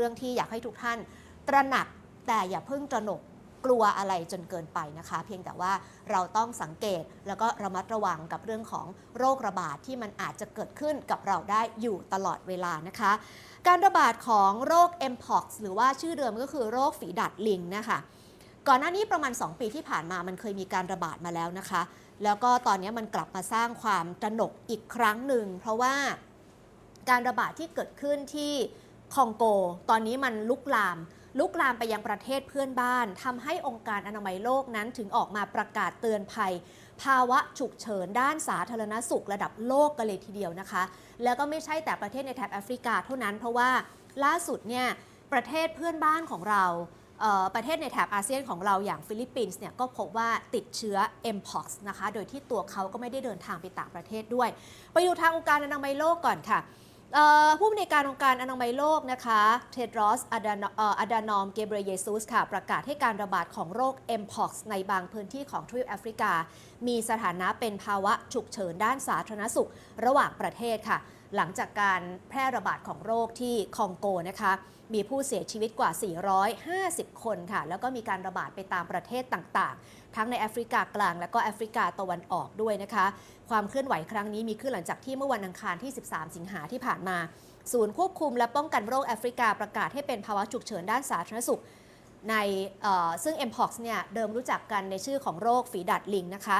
รื่องที่อยากให้ทุกท่านตระหนักแต่อย่าเพิ่งตระหนกกลัวอะไรจนเกินไปนะคะ เพียงแต่ว่าเราต้องสังเกตแล้วก็ระมัดระวังกับเรื่องของโรคระบาดที่มันอาจจะเกิดขึ้นกับเราได้อยู่ตลอดเวลานะคะ การระบาดของโรค mpox หรือว่าชื่อเดิมก็คือโรคฝีดาดลิงนะคะก่อนหน้านี้ประมาณ 2 ปีที่ผ่านมามันเคยมีการระบาดมาแล้วนะคะ แล้วก็ตอนนี้มันกลับมาสร้างความตระหนกอีกครั้งหนึ่ง เพราะว่าการระบาดที่เกิดขึ้นที่ คองโก ตอนนี้มันลุกลาม ลุกลามไปยังประเทศเพื่อนบ้านทำให้องค์การอนามัยโลกนั้นถึงออกมาประกาศเตือนภัย ภาวะฉุกเฉินด้านสาธารณสุขระดับโลกกันเลยทีเดียวนะคะ แล้วก็ไม่ใช่แต่ประเทศในแถบแอฟริกาเท่านั้น เพราะว่าล่าสุดเนี่ยประเทศเพื่อนบ้านของเราเประเทศในแถบอาเซียนของเราอย่างฟิลิปปินส์เนี่ยก็พบว่าติดเชื้อ mpox นะคะ โดยที่ตัวเขาก็ไม่ได้เดินทางไปต่างประเทศด้วย ไปดูทางองค์การอนามัยโลกก่อนค่ะ ผู้อำนวยการองค์การอนามัยโลกนะคะเทดรอสอาดานอมเกเบรเยซุสค่ะ ประกาศให้การระบาดของโรค mpox ในบางพื้นที่ของทวีปแอฟริกา มีสถานะเป็นภาวะฉุกเฉินด้านสาธารณสุขระหว่างประเทศค่ะ หลังจากการแพร่ระบาดของโรคที่คองโกนะคะ มีผู้เสียชีวิตกว่า 450 คนค่ะ แล้วก็มีการระบาดไปตามประเทศต่างๆ ทั้งในแอฟริกากลางและก็แอฟริกาตะวันออกด้วยนะคะ ความเคลื่อนไหวครั้งนี้มีขึ้นหลังจากที่เมื่อวันอังคารที่ 13 สิงหาที่ผ่านมา ศูนย์ควบคุมและป้องกันโรคแอฟริกาประกาศให้เป็นภาวะฉุกเฉินด้านสาธารณสุข ในเอ่อซึ่ง mpox เนี่ยเดิมรู้จักกันในชื่อของโรคฝีดาดลิงนะคะ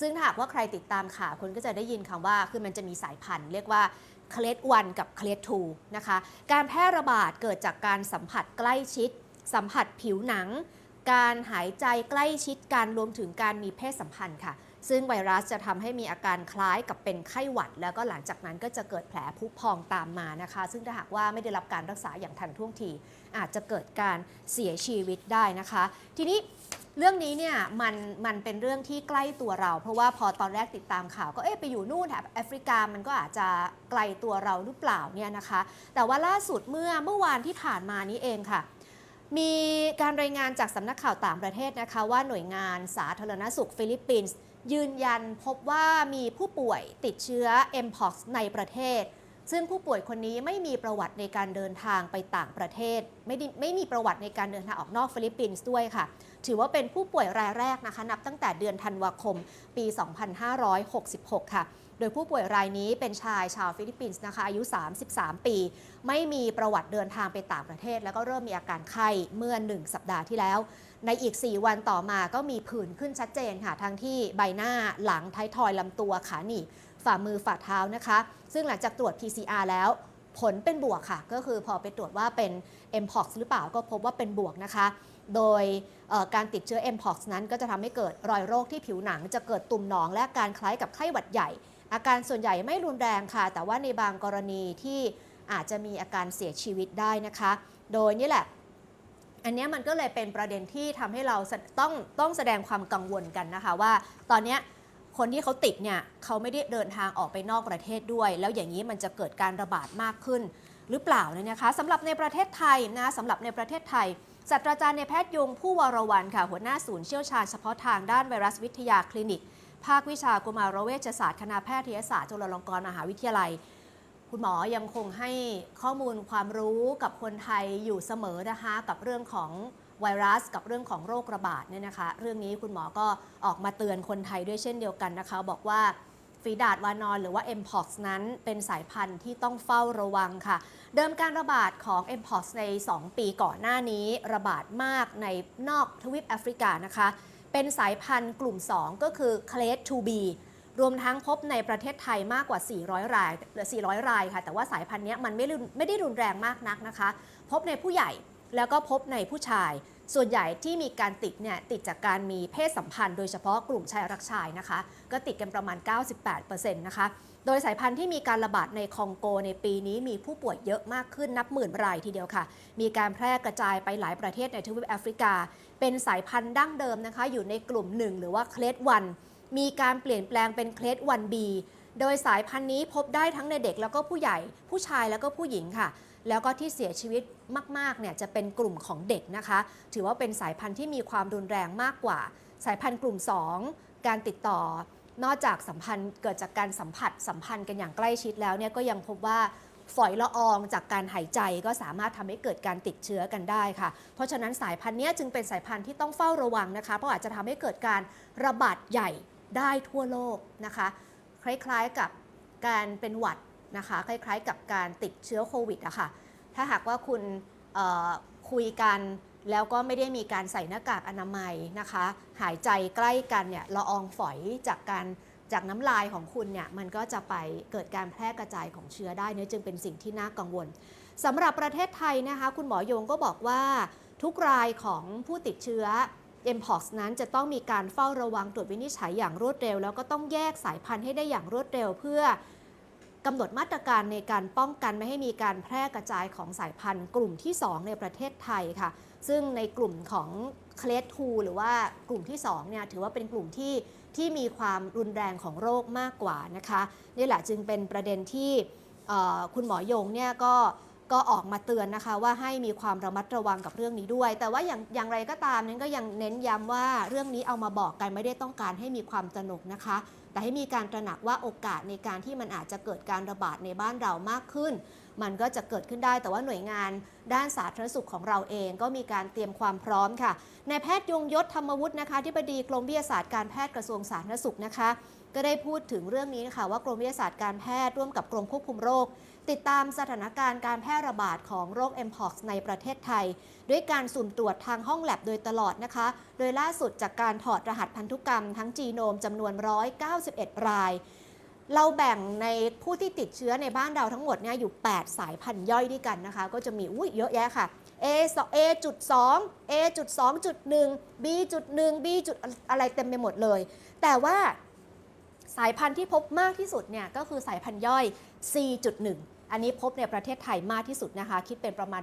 ซึ่งหากว่าใครติดตามข่าวคุณก็จะได้ยินคำว่าคือมันจะมีสายพันธุ์เรียกว่าเคลด1กับเคลด2นะคะ การแพร่ระบาดเกิดจากการสัมผัสใกล้ชิด สัมผัสผิวหนัง การหายใจใกล้ชิดกันรวมถึงการมีเพศสัมพันธ์ค่ะ ซึ่งไวรัสจะทำให้มีอาการคล้ายกับเป็นไข้หวัด แล้วก็หลังจากนั้นก็จะเกิดแผลผุพองตามมานะคะ ซึ่งถ้าหากว่าไม่ได้รับการรักษาอย่างทันท่วงที อาจจะเกิดการเสียชีวิตได้นะคะ ทีนี้เรื่องนี้เนี่ยมันมันเป็นเรื่องที่ใกล้ตัวเรา เพราะว่าพอตอนแรกติดตามข่าว ก็เอ๊ะไปอยู่นู่นแถบแอฟริกามันก็อาจจะไกลตัวเราหรือเปล่าเนี่ยนะคะ แต่ว่าล่าสุดเมื่อเมื่อวานที่ผ่านมานี้เองค่ะ มีการรายงานจากสำนักข่าวต่างประเทศนะคะว่าหน่วยงานสาธารณสุขฟิลิปปินส์ยืนยันพบว่ามีผู้ป่วยติดเชื้อ mpox ในประเทศ ซึ่งผู้ป่วยคนนี้ไม่มีประวัติในการเดินทางไปต่างประเทศ ไม่ได้ไม่มีประวัติในการเดินทางออกนอกฟิลิปปินส์ด้วยค่ะ ถือว่าเป็นผู้ป่วยรายแรกนะคะ นับตั้งแต่เดือนธันวาคมปี 2566 ค่ะ โดยผู้ป่วยรายนี้เป็นชายชาวฟิลิปปินส์นะคะอายุ 33 ปี ไม่มีประวัติเดินทางไปต่างประเทศ แล้วก็เริ่มมีอาการไข้เมื่อ 1 สัปดาห์ที่แล้ว ในอีก 4 วันต่อมาก็มีผื่นขึ้นชัดเจนค่ะ ทั้งที่ใบหน้าหลังท้ายทอยลำตัวขาหนีบฝ่ามือฝ่าเท้านะคะ ซึ่งหลังจากตรวจ PCR แล้วผลเป็นบวกค่ะ ก็คือพอไปตรวจว่าเป็น mpox หรือเปล่าก็พบว่าเป็นบวกนะคะ โดยการติดเชื้อ mpox นั้นก็จะทำให้เกิดรอยโรคที่ผิวหนัง จะเกิดตุ่มหนองและการคล้ายกับไข้หวัดใหญ่ อาการส่วนใหญ่ไม่รุนแรงค่ะ แต่ว่าในบางกรณีที่อาจจะมีอาการเสียชีวิตได้นะคะ โดยนี่แหละ อันนี้มันก็เลยเป็นประเด็นที่ทำให้เราต้องต้องแสดงความกังวลกันนะคะว่า ตอนนี้คนที่เขาติดเนี่ยเขาไม่ได้เดินทางออกไปนอกประเทศด้วย แล้วอย่างนี้มันจะเกิดการระบาดมากขึ้น หรือเปล่าเนี่ยนะคะสำหรับในประเทศไทยนะสำหรับในประเทศไทยศาสตราจารย์ในแพทย์ยงผู้วรวันค่ะหัวหน้าศูนย์เชี่ยวชาญเฉพาะทางด้านไวรัสวิทยาคลินิก ภาควิชากุมารเวชศาสตร์คณะแพทยศาสตร์จุฬาลงกรณ์มหาวิทยาลัย คุณหมอยังคงให้ข้อมูลความรู้กับคนไทยอยู่เสมอนะคะกับเรื่องของไวรัส กับเรื่องของโรคระบาดเนี่ยนะคะ เรื่องนี้คุณหมอก็ออกมาเตือนคนไทยด้วยเช่นเดียวกันนะคะ บอกว่าฝีดาดวานอนหรือว่า mpox นั้นเป็นสายพันธุ์ที่ต้องเฝ้าระวังค่ะ เดิมการระบาดของ mpox ใน 2 ปีก่อนหน้านี้ ระบาดมากในนอกทวีปแอฟริกานะคะ เป็นสายพันธุ์กลุ่ม 2 ก็คือ clade 2b รวมทั้งพบในประเทศไทยมากกว่า 400 รายหรือ400 รายค่ะ แต่ว่าสายพันธุ์นี้มันไม่รุนไม่ได้รุนแรงมากนักนะคะ พบในผู้ใหญ่แล้วก็พบในผู้ชาย ส่วนใหญ่ที่มีการติดเนี่ยติดจากการมีเพศสัมพันธ์โดยเฉพาะกลุ่มชายรักชายนะคะ ก็ติดกันประมาณ 98%นะคะ โดยสายพันธุ์ที่มีการระบาดในคองโกในปีนี้มีผู้ป่วยเยอะมากขึ้นนับหมื่นรายทีเดียวค่ะ มีการแพร่กระจายไปหลายประเทศในทวีปแอฟริกา เป็นสายพันธุ์ดั้งเดิมนะคะ อยู่ในกลุ่มหนึ่งหรือว่าเคลดวันมีการเปลี่ยนแปลงเป็นเคลดวันบีโดยสายพันธุ์นี้พบได้ทั้งในเด็กแล้วก็ผู้ใหญ่ ผู้ชายแล้วก็ผู้หญิงค่ะ แล้วก็ที่เสียชีวิตมากๆเนี่ยจะเป็นกลุ่มของเด็กนะคะ ถือว่าเป็นสายพันธุ์ที่มีความรุนแรงมากกว่า สายพันธุ์กลุ่ม 2 การติดต่อ นอกจากสัมพันธ์เกิดจากการสัมผัสสัมพันธ์กันอย่างใกล้ชิดแล้วเนี่ยก็ยังพบว่า ฝอยละอองจากการหายใจก็สามารถทำให้เกิดการติดเชื้อกันได้ค่ะ เพราะฉะนั้นสายพันธุ์นี้จึงเป็นสายพันธุ์ที่ต้องเฝ้าระวังนะคะ เพราะอาจจะทำให้เกิดการระบาดใหญ่ได้ทั่วโลกนะคะ คล้ายๆกับการเป็นหวัดนะคะ คล้ายๆ กับการติดเชื้อโควิดอะค่ะ ถ้าหากว่าคุณคุยกันแล้วก็ไม่ได้มีการใส่หน้ากากอนามัยนะคะ หายใจใกล้กันเนี่ยละอองฝอยจากการ จากน้ำลายของคุณเนี่ยมันก็จะไปเกิดการแพร่กระจายของเชื้อได้เนี่ยจึงเป็นสิ่งที่น่ากังวลสำหรับประเทศไทยนะคะ คุณหมอโยงก็บอกว่า ทุกรายของผู้ติดเชื้อ m p o x นั้นจะต้องมีการเฝ้าระวังตรวจวินิจฉัยอย่างรวดเร็ว แล้วก็ต้องแยกสายพันธุ์ให้ได้อย่างรวดเร็วเพื่อกำหนดมาตรการในการป้องกันไม่ให้มีการแพร่กระจายของสายพันธุ์ กลุ่มที่ 2 ในประเทศไทยค่ะ ซึ่งในกลุ่มของเคลสทูหรือว่ากลุ่มที่2เนี่ยถือว่าเป็นกลุ่มที่ ที่มีความรุนแรงของโรคมากกว่านะคะนี่แหละจึงเป็นประเด็นที่คุณหมอยงเนี่ยก็ก็ออกมาเตือนนะคะว่าให้มีความระมัดระวังกับเรื่องนี้ด้วย แต่ว่าอย่างอย่างไรก็ตามนั้นก็ยังเน้นย้ำว่าเรื่องนี้เอามาบอกกันไม่ได้ต้องการให้มีความตระหนกนะคะ แต่ให้มีการตระหนักว่าโอกาสในการที่มันอาจจะเกิดการระบาดในบ้านเรามากขึ้นมันก็จะเกิดขึ้นได้ แต่ว่าหน่วยงานด้านสาธารณสุขของเราเองก็มีการเตรียมความพร้อมค่ะนายแพทย์ยงยศธรรมวุฒินะคะที่บดีกรมวิทยาศาสตร์การแพทย์กระทรวงสาธารณสุขนะคะ ก็ได้พูดถึงเรื่องนี้นะคะว่ากรมวิทยาศาสตร์การแพทย์ร่วมกับกรมควบคุมโรค ติดตามสถานการณ์การแพร่ระบาดของโรค mpox ในประเทศไทย ด้วยการสุ่มตรวจทางห้องแลบโดยตลอดนะคะ โดยล่าสุดจากการถอดรหัสพันธุกรรมทั้งจีโนมจำนวน 191 ราย เราแบ่งในผู้ที่ติดเชื้อในบ้านเราทั้งหมดเนี่ยอยู่ 8 สายพันธุ์ย่อยด้วยกันนะคะ ก็จะมีอุ้ยเยอะแยะค่ะ A 2 A จุด2 A จุด2จุด1 B จุด1 B จุดอะไรเต็มไปหมดเลย แต่ว่าสายพันธุ์ที่พบมากที่สุดเนี่ยก็คือสายพันธุ์ย่อย C จุด1อันนี้พบในประเทศไทยมากที่สุดนะคะ คิดเป็นประมาณ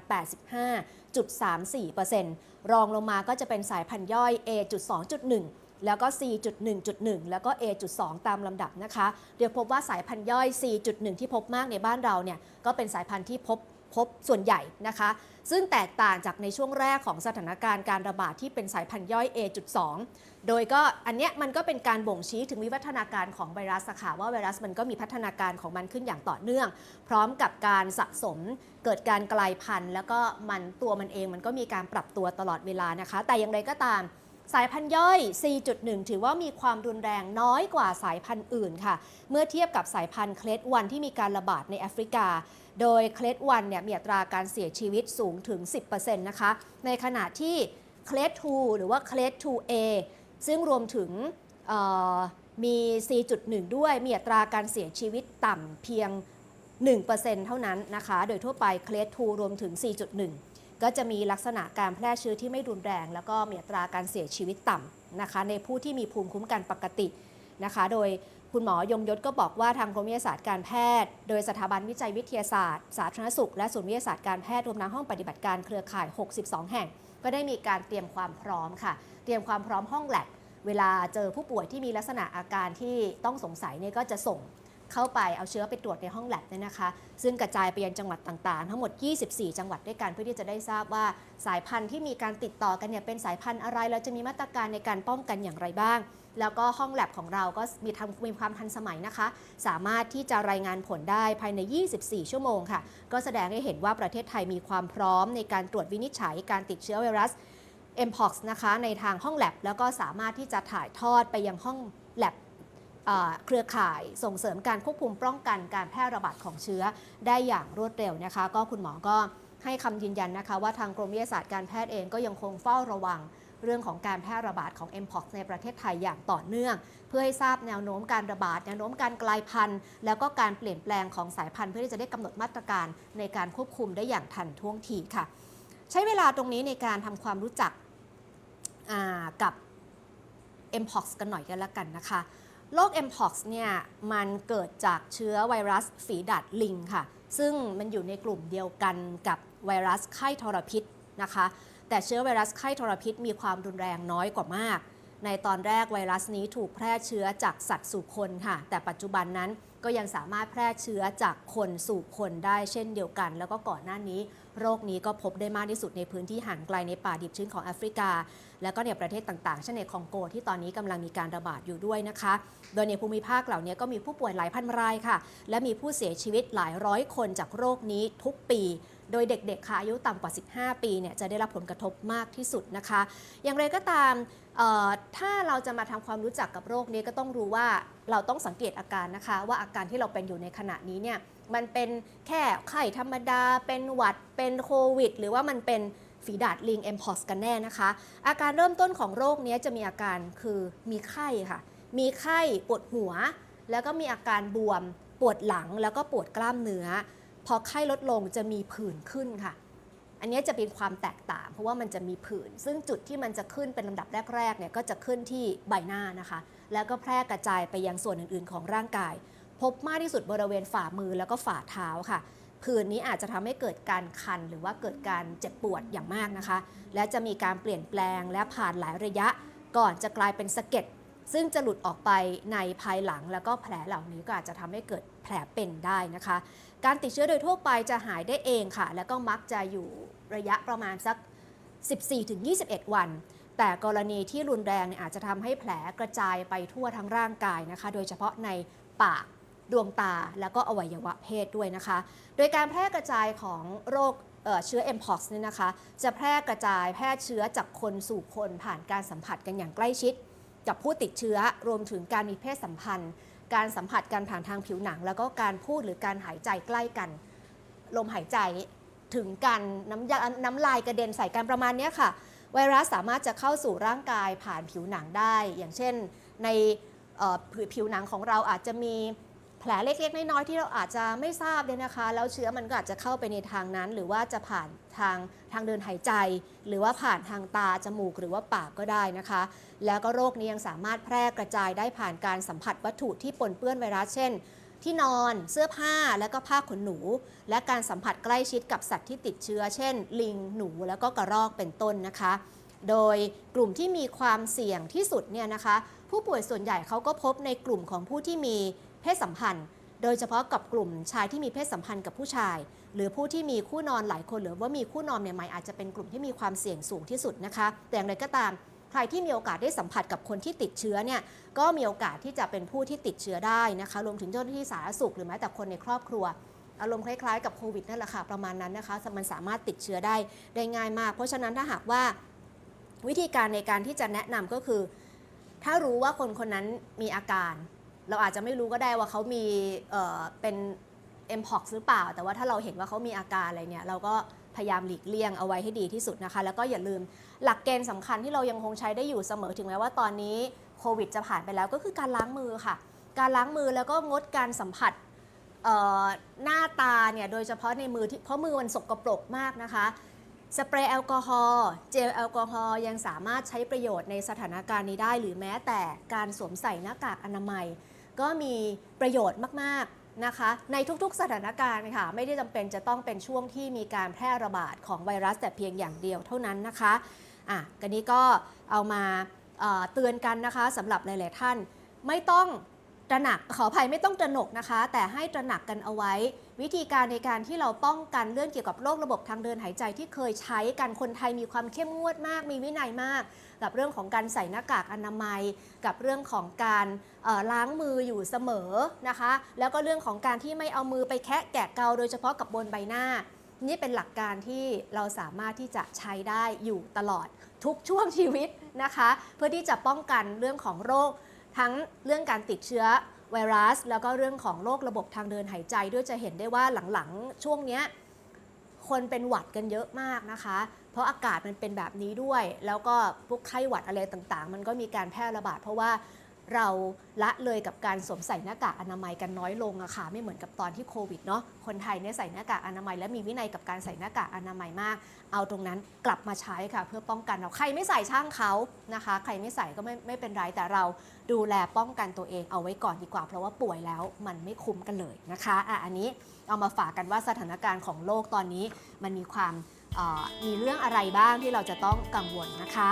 85.34%รองลงมาก็จะเป็นสายพันธุ์ย่อย A จุด2จุด1 แล้วก็4.1.1 แล้วก็ A.2 ตามลำดับนะคะ เดี๋ยวพบว่าสายพันธุ์ย่อย4.1ที่พบมากในบ้านเราเนี่ยก็เป็นสายพันธุ์ที่พบพบส่วนใหญ่นะคะ ซึ่งแตกต่างจากในช่วงแรกของสถานการณ์การระบาดที่เป็นสายพันธุ์ย่อย A.2 โดยก็อันเนี้ยมันก็เป็นการบ่งชี้ถึงวิวัฒนาการของไวรัสค่ะว่าไวรัสมันก็มีพัฒนาการของมันขึ้นอย่างต่อเนื่อง พร้อมกับการสะสมเกิดการกลายพันธุ์ แล้วก็มันตัวมันเองมันก็มีการปรับตัวตลอดเวลานะคะ แต่อย่างไรก็ตาม สายพันธุ์ย่อย4.1ถือว่ามีความรุนแรงน้อยกว่าสายพันธุ์อื่นค่ะ เมื่อเทียบกับสายพันธุ์เคลดวันที่มีการระบาดในแอฟริกา โดยเคลดวันเนี่ยมีอัตราการเสียชีวิตสูงถึง 10%นะคะ ในขณะที่เคลด2หรือว่าเคลด 2A ซึ่งรวมถึงมี4.1ด้วย มีอัตราการเสียชีวิตต่ำเพียง 1%เท่านั้นนะคะ โดยทั่วไปเคลด2รวมถึง 4.1 ก็จะมีลักษณะการแพร่เชื้อที่ไม่รุนแรง แล้วก็มีอัตราการเสียชีวิตต่ำนะคะ ในผู้ที่มีภูมิคุ้มกันปกตินะคะ โดยคุณหมอยงยศก็บอกว่าทางกรมวิทยาศาสตร์การแพทย์ โดยสถาบันวิจัยวิทยาศาสตร์ สาธารณสุข และศูนย์วิทยาศาสตร์การแพทย์รวมทั้งห้องปฏิบัติการเครือข่าย 62 แห่ง ก็ได้มีการเตรียมความพร้อมค่ะ เตรียมความพร้อมห้องแลบเวลาเจอผู้ป่วยที่มีลักษณะอาการที่ต้องสงสัยเนี่ยก็จะส่ง เข้าไปเอาเชื้อไปตรวจในห้องแลบเนี่ยนะคะ ซึ่งกระจายไปยังจังหวัดต่างๆ ทั้งหมด 24 จังหวัดด้วยกันเพื่อที่จะได้ทราบว่าสายพันธุ์ที่มีการติดต่อกันเนี่ยเป็นสายพันธุ์อะไร เราจะมีมาตรการในการป้องกันอย่างไรบ้าง แล้วก็ห้องแลบของเราก็มีทำมีความทันสมัยนะคะ สามารถที่จะรายงานผลได้ภายใน 24 ชั่วโมงค่ะ ก็แสดงให้เห็นว่าประเทศไทยมีความพร้อมในการตรวจวินิจฉัยการติดเชื้อไวรัส mpox นะคะในทางห้องแลบแล้วก็สามารถที่จะถ่ายทอดไปยังห้องแลบ เครือข่ายส่งเสริมการควบคุมป้องกันการแพร่ระบาดของเชื้อได้อย่างรวดเร็วนะคะ ก็คุณหมอก็ให้คำยืนยันนะคะ ว่าทางกรมวิทยาศาสตร์การแพทย์เองก็ยังคงเฝ้าระวังเรื่องของการแพร่ระบาดของ mpox ในประเทศไทยอย่างต่อเนื่อง เพื่อให้ทราบแนวโน้มการระบาด แนวโน้มการกลายพันธุ์ แล้วก็การเปลี่ยนแปลงของสายพันธุ์เพื่อที่จะได้กำหนดมาตรการในการควบคุมได้อย่างทันท่วงทีค่ะ ใช้เวลาตรงนี้ในการทำความรู้จักอ่ากับ mpox กันหน่อยกันละกันนะคะ โรค mpox เนี่ยมันเกิดจากเชื้อไวรัสฝีดาดลิงค่ะ ซึ่งมันอยู่ในกลุ่มเดียวกันกับไวรัสไข้ทรพิษนะคะ แต่เชื้อไวรัสไข้ทรพิษมีความรุนแรงน้อยกว่ามาก ในตอนแรกไวรัสนี้ถูกแพร่เชื้อจากสัตว์สู่คนค่ะ แต่ปัจจุบันนั้น ก็ยังสามารถแพร่เชื้อจากคนสู่คนได้เช่นเดียวกัน แล้วก็ก่อนหน้านี้ โรคนี้ก็พบได้มากที่สุดในพื้นที่ห่างไกลในป่าดิบชื้นของแอฟริกา แล้วก็ในประเทศต่างๆเช่นในคองโกที่ตอนนี้กำลังมีการระบาดอยู่ด้วยนะคะ โดยในภูมิภาคเหล่านี้ก็มีผู้ป่วยหลายพันรายค่ะ และมีผู้เสียชีวิตหลายร้อยคนจากโรคนี้ทุกปี โดยเด็กๆค่ะอายุต่ำกว่า 15 ปีเนี่ยจะได้รับผลกระทบมากที่สุดนะคะ อย่างไรก็ตามถ้าเราจะมาทำความรู้จักกับโรคนี้ก็ต้องรู้ว่าเราต้องสังเกตอาการนะคะ ว่าอาการที่เราเป็นอยู่ในขณะนี้เนี่ยมันเป็นแค่ไข้ธรรมดา เป็นหวัดเป็นโควิด หรือว่ามันเป็นฝีดาดลิง m p o x กันแน่นะคะ อาการเริ่มต้นของโรคนี้จะมีอาการคือมีไข้ค่ะ มีไข้ปวดหัว แล้วก็มีอาการบวม ปวดหลังแล้วก็ปวดกล้ามเนื้อ พอไข้ลดลงจะมีผื่นขึ้นค่ะ อันนี้จะเป็นความแตกต่าง เพราะว่ามันจะมีผื่น ซึ่งจุดที่มันจะขึ้นเป็นลำดับแรกๆเนี่ยก็จะขึ้นที่ใบหน้านะคะ แล้วก็แพร่กระจายไปยังส่วนอื่นๆ ของร่างกาย พบมากที่สุดบริเวณฝ่ามือแล้วก็ฝ่าเท้าค่ะผื่นนี้อาจจะทำให้เกิดการคันหรือว่าเกิดการเจ็บปวดอย่างมากนะคะ และจะมีการเปลี่ยนแปลงและผ่านหลายระยะ ก่อนจะกลายเป็นสะเก็ด ซึ่งจะหลุดออกไปในภายหลัง แล้วก็แผลเหล่านี้ก็อาจจะทำให้เกิดแผลเป็นได้นะคะ การติดเชื้อโดยทั่วไปจะหายได้เองค่ะ แล้วก็มักจะอยู่ระยะประมาณสัก 14-21 วัน แต่กรณีที่รุนแรงเนี่ยอาจจะทำให้แผลกระจายไปทั่วทั้งร่างกายนะคะ โดยเฉพาะในปากดวงตาแล้วก็อวัยวะเพศด้วยนะคะ โดยการแพร่กระจายของโรคเอ่อเชื้อ mpox เนี่ยนะคะ จะแพร่กระจายแพร่เชื้อจากคนสู่คนผ่านการสัมผัสกันอย่างใกล้ชิด กับผู้ติดเชื้อรวมถึงการมีเพศสัมพันธ์ การสัมผัสกันผ่านทางผิวหนัง แล้วก็การพูดหรือการหายใจใกล้กัน ลมหายใจถึงกันน้ำยาน้ำลายกระเด็นใส่กันประมาณนี้ค่ะ ไวรัสสามารถจะเข้าสู่ร่างกายผ่านผิวหนังได้ อย่างเช่นในผิวหนังของเราอาจจะมี แผลเล็กๆ น้อยๆ ที่เราอาจจะไม่ทราบเลยนะคะ แล้วเชื้อมันก็อาจจะเข้าไปในทางนั้น หรือว่าจะผ่านทางทางเดินหายใจ หรือว่าผ่านทางตา จมูก หรือว่าปากก็ได้นะคะ แล้วก็โรคนี้ยังสามารถแพร่กระจายได้ผ่านการสัมผัสวัตถุที่ปนเปื้อนไวรัส เช่น ที่นอน เสื้อผ้า และก็ผ้าขนหนู และการสัมผัสใกล้ชิดกับสัตว์ที่ติดเชื้อ เช่น ลิง หนู แล้วก็กระรอกเป็นต้นนะคะ โดยกลุ่มที่มีความเสี่ยงที่สุดเนี่ยนะคะ ผู้ป่วยส่วนใหญ่เขาก็พบในกลุ่มของผู้ที่มี ศสัมพันธ์ โดยเฉพาะกับกลุ่มชายที่มีเพศสัมพันธ์กับผู้ชาย หรือผู้ที่มีคู่นอนหลายคนหรือว่ามีคู่นอนใหม่ๆอาจจะเป็นกลุ่มที่มีความเสี่ยงสูงที่สุดนะคะ แต่อย่างไรก็ตามใครที่มีโอกาสได้สัมผัสกับคนที่ติดเชื้อเนี่ยก็มีโอกาสที่จะเป็นผู้ที่ติดเชื้อได้นะคะรวมถึงเจ้าหน้าที่สาธารณสุขหรือแม้แต่คนในครอบครัวอารมณ์คล้ายๆกับโควิดนั่นแหละค่ะประมาณนั้นนะคะมันสามารถติดเชื้อได้ได้ง่ายมาก เพราะฉะนั้นถ้าหากว่าวิธีการในการที่จะแนะนำก็คือ ถ้ารู้ว่าคนคนนั้นมีอาการ เราอาจจะไม่รู้ก็ได้ว่าเขามีเเป็น m p o x หรือเปล่า แต่ว่าถ้าเราเห็นว่าเขามีอาการอะไรเนี่ย เราก็พยายามหลีกเลี่ยงเอาไว้ให้ดีที่สุดนะคะ แล้วก็อย่าลืมหลักเกณฑ์สำคัญที่เรายังคงใช้ได้อยู่เสมอถึงแม้ว่าตอนนี้โควิดจะผ่านไปแล้วก็คือการล้างมือค่ะ การล้างมือแล้วก็งดการสัมผัสหน้าตาเนี่ยโดยเฉพาะในมือที่เพราะมือมันสกปรกมากนะคะสเปรย์แอลกอฮอล์เจลแอลกอฮอล์ยังสามารถใช้ประโยชน์ในสถานการณ์นี้ได้ หรือแม้แต่การสวมใส่หน้ากากอนามัย ก็มีประโยชน์มากๆนะคะ ในทุกๆสถานการณ์ค่ะ ไม่ได้จำเป็นจะต้องเป็นช่วงที่มีการแพร่ระบาดของไวรัสแต่เพียงอย่างเดียวเท่านั้นนะคะอะกันนี้ก็เอามาเอ่อเตือนกันนะคะสำหรับหลายๆท่าน ไม่ต้อง ตระหนักขออภัยไม่ต้องตระหนกนะคะ แต่ให้ตระหนักกันเอาไว้ วิธีการในการที่เราป้องกันเรื่องเกี่ยวกับโรคระบบทางเดินหายใจที่เคยใช้กันคนไทยมีความเข้มงวดมาก มีวินัยมาก กับเรื่องของการใส่หน้ากากอนามัย กับเรื่องของการล้างมืออยู่เสมอนะคะ แล้วก็เรื่องของการที่ไม่เอามือไปแคะแกะเกาโดยเฉพาะกับบนใบหน้า นี่เป็นหลักการที่เราสามารถที่จะใช้ได้อยู่ตลอดทุกช่วงชีวิตนะคะ เพื่อที่จะป้องกันเรื่องของโรค ทั้งเรื่องการติดเชื้อไวรัส แล้วก็เรื่องของโรคระบบทางเดินหายใจด้วยจะเห็นได้ว่าหลังๆ ช่วงเนี้ยคนเป็นหวัดกันเยอะมากนะคะ เพราะอากาศมันเป็นแบบนี้ด้วย แล้วก็พวกไข้หวัดอะไรต่างๆ มันก็มีการแพร่ระบาด เพราะว่า เราละเลยกับการสวมใส่หน้ากากอนามัยกันน้อยลงอะค่ะไม่เหมือนกับตอนที่โควิดเนาะคนไทยเนี่ยใส่หน้ากากอนามัย และมีวินัยกับการใส่หน้ากากอนามัยมาก เอาตรงนั้นกลับมาใช้ค่ะ เพื่อป้องกันเราใครไม่ใส่ช่างเขานะคะ ใครไม่ใส่ก็ไม่ไม่เป็นไรแต่เราดูแลป้องกันตัวเองเอาไว้ก่อนดีกว่า เพราะว่าป่วยแล้วมันไม่คุ้มกันเลยนะคะอะอันนี้เอามาฝากกันว่าสถานการณ์ของโลกตอนนี้มันมีความมีเรื่องอะไรบ้างที่เราจะต้องกังวลนะคะ